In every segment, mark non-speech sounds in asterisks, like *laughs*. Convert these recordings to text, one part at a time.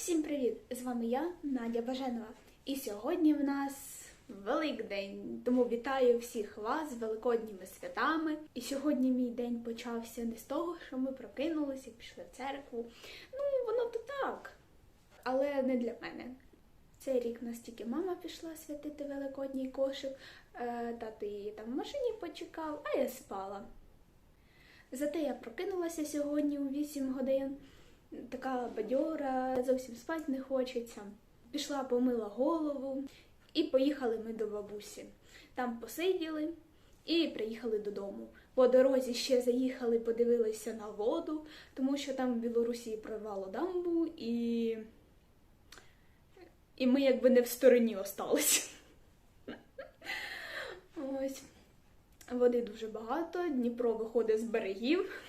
Всім привіт! З вами я, Надя Баженова. І сьогодні в нас Великдень. Тому вітаю всіх вас з великодніми святами. І сьогодні мій день почався не з того, що ми прокинулися, і пішли в церкву. Ну, воно то так. Але не для мене. Цей рік нас тільки мама пішла святити великодній кошик, е, тато її там в машині почекав, а я спала. Зате я прокинулася сьогодні у 8 годин, така бадьора, зовсім спати не хочеться. Пішла, помила голову і поїхали ми до бабусі. Там посиділи і приїхали додому. По дорозі ще заїхали, подивилися на воду, тому що там в Білорусі прорвало дамбу, і, і ми якби не в стороні остались. Ось. Води дуже багато, Дніпро виходить з берегів.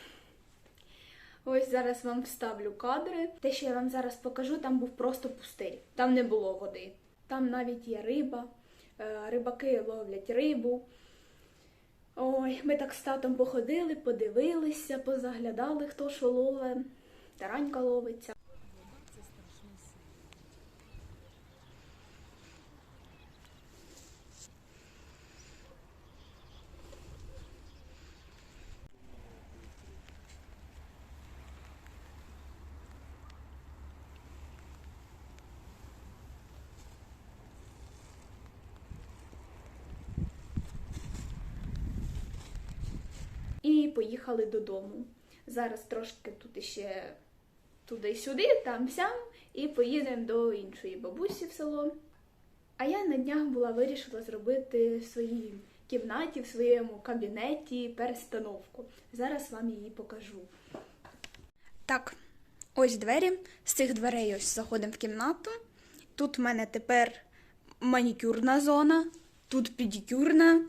Ось зараз вам вставлю кадри. Те, що я вам зараз покажу, там був просто пустир. Там не було води. Там навіть є риба, е, рибаки ловлять рибу. Ой, ми так з татом походили, подивилися, позаглядали, хто що ловить. Таранька ловиться. і поїхали додому. Зараз трошки тут ще туди-сюди, там сям, і поїдемо до іншої бабусі в село. А я на днях була вирішила зробити в своїй кімнаті, в своєму кабінеті перестановку. Зараз вам її покажу. Так, ось двері. З цих дверей ось заходимо в кімнату. Тут в мене тепер манікюрна зона, тут педикюрна.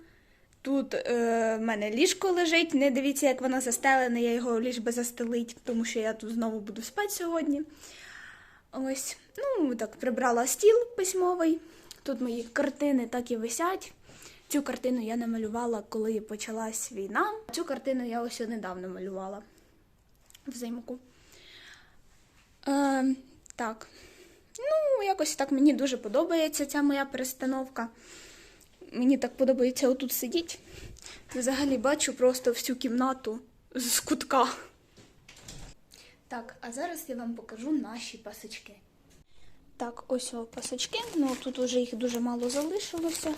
Тут е, в мене ліжко лежить. Не дивіться, як воно застелене, я його ліж би застелить, тому що я тут знову буду спати сьогодні. Ось, ну, так, прибрала стіл письмовий. Тут мої картини так і висять. Цю картину я намалювала, коли почалась війна. Цю картину я ось недавно малювала взимку. Е, так. Ну, якось так мені дуже подобається ця моя перестановка. Мені так подобається отут сидіти. Взагалі бачу просто всю кімнату з кутка. Так, а зараз я вам покажу наші пасочки. Так, ось о пасочки. Ну тут уже їх дуже мало залишилося.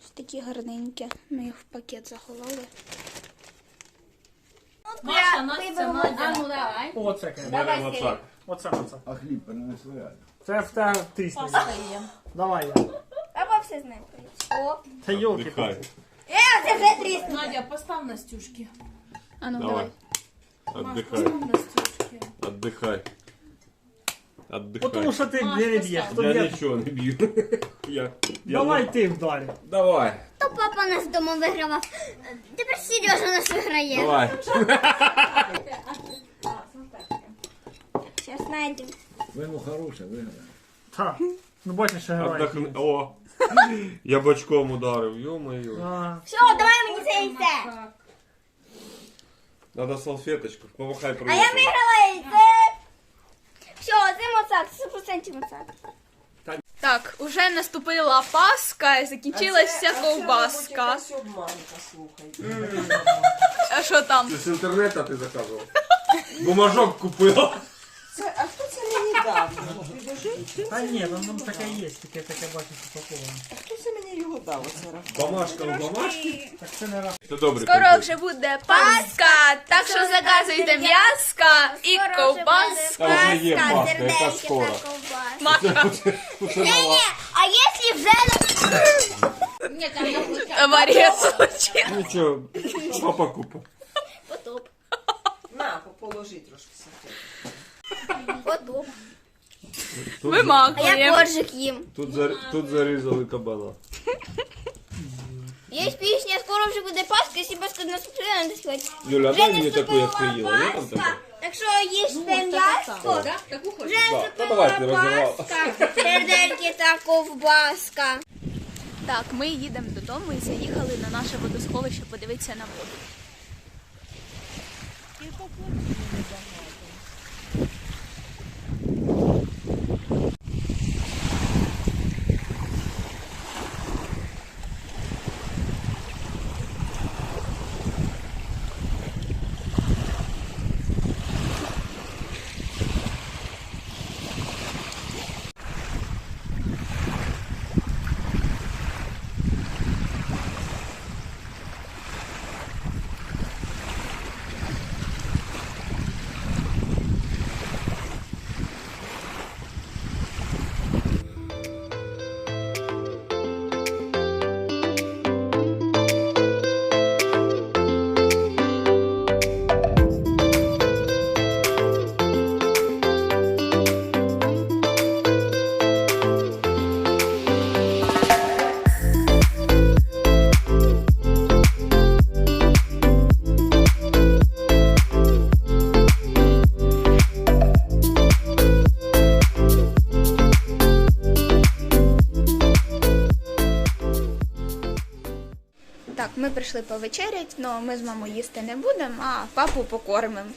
Ось такі гарненькі. Ми їх в пакет заховали. Маша, носиться, Надя. А ну давай. Оце Беремо отак. Оце оце. А хліб перенесли. Це в те тисне. Давай я. Або все знає. О, Це йолки. Дихай. е, це вже тріснув. Надя, постав Настюшки. А ну Давай. давай. Маш, Отдыхай. постав Настюшки. Отдыхай. Отдыхай. Потому що ти Маш, не постав. б'єш. Хто Я б'є? нічого не б'ю. *laughs* Я, я Давай ти вдарі. Давай. То папа нас вдома вигравав. Тепер Сережа нас виграє. Давай. Зараз знайдемо. Вино хороше, виграє. Так. Ну бачиш, що герой. Отдохни. О. Я бочком ударив. А, Все, давай мені це яйце. Надо салфеточку. Помахай А привіт. я виграла яйце. Все, це моцак, 100% моцак. Так, уже наступила Пасха, закінчилася ковбаска. Якась обманка, слухай. А що там? Ти з інтернету ти заказував? Бумажок купила. Це, а хто це мені дав? Підожди. Та ні, там воно таке є, таке таке бачиш упаковане. А хто це мені його дав? Оце раз? Бумажка у бумажки. Так це не раз. Це добре. Скоро вже буде Пасха, так що заказуйте м'яска і ковбаску. Та вже є паска, яка скоро. Маша, Уже нова. А якщо вже... *laughs* Ні, там я хочу. Марія Сочі. Нічого, папа купив. Потоп. На, положи трошки сахару. Потоп. Тут, А я коржик їм. тут, зар... тут зарізали кабана. Є пісня, скоро вже буде Пасха, якщо Пасха нас не не спать. Юля, дай мені таку, як ти їла. Є там така? Так що м'ясо. Так, таку хочу. Вже Да. Та наступила давай, ти розірвала. Пасха. Сердельки та ковбаска. Так, ми їдемо додому і заїхали на наше водосховище подивитися на воду. Ми прийшли повечерять, але ми з мамою їсти не будемо, а папу покормимо.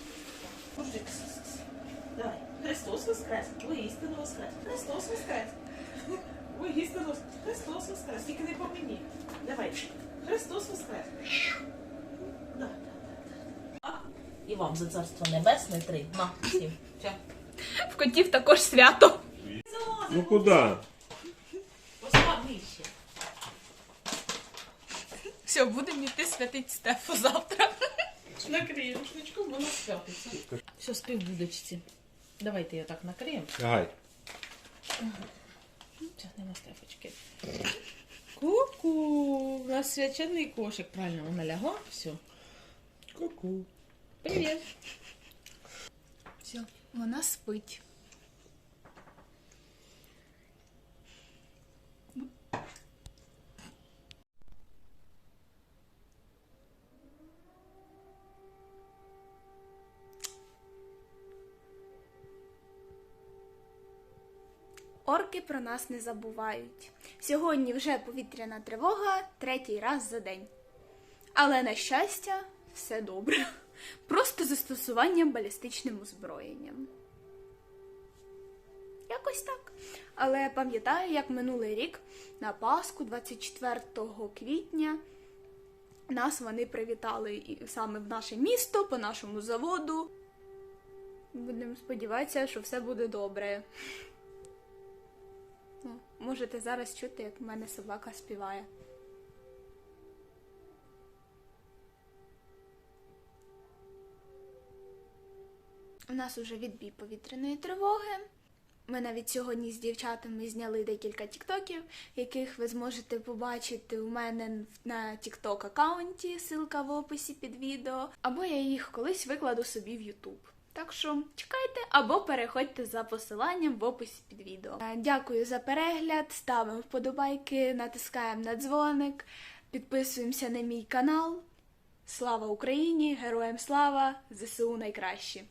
Давай. Христос воскрес. Воістину воскрес. Христос воскрес. Воістину воскрес. Христос воскрес. Тільки не по мені. Давай. Христос воскрес. Да, да, да, да. І вам за царство небесне три. На, всім. Все. В котів також свято. Ну куди? Все, будемо йти святить Стефу завтра. Накрий рушничком, воно святиться. Все, спів будочці. Давайте я так накриємо. Лягай. Тягнемо Стефочки. Ку-ку. У нас свячений кошик. Правильно, вона лягла. Все. Ку-ку. Привіт. Все, вона спить. Орки про нас не забувають. Сьогодні вже повітряна тривога третій раз за день. Але на щастя, все добре. Просто застосуванням балістичним озброєнням. Якось так. Але пам'ятаю, як минулий рік на Пасху, 24 квітня, нас вони привітали саме в наше місто, по нашому заводу. Будемо сподіватися, що все буде добре. Можете зараз чути, як в мене собака співає. У нас уже відбій повітряної тривоги. Ми навіть сьогодні з дівчатами зняли декілька тіктоків, яких ви зможете побачити у мене на тікток аккаунті, ссылка в описі під відео, або я їх колись викладу собі в Ютуб. Так що чекайте або переходьте за посиланням в описі під відео. Е, Дякую за перегляд, ставимо вподобайки, натискаємо на дзвоник, підписуємося на мій канал. Слава Україні! Героям слава! ЗСУ найкращі!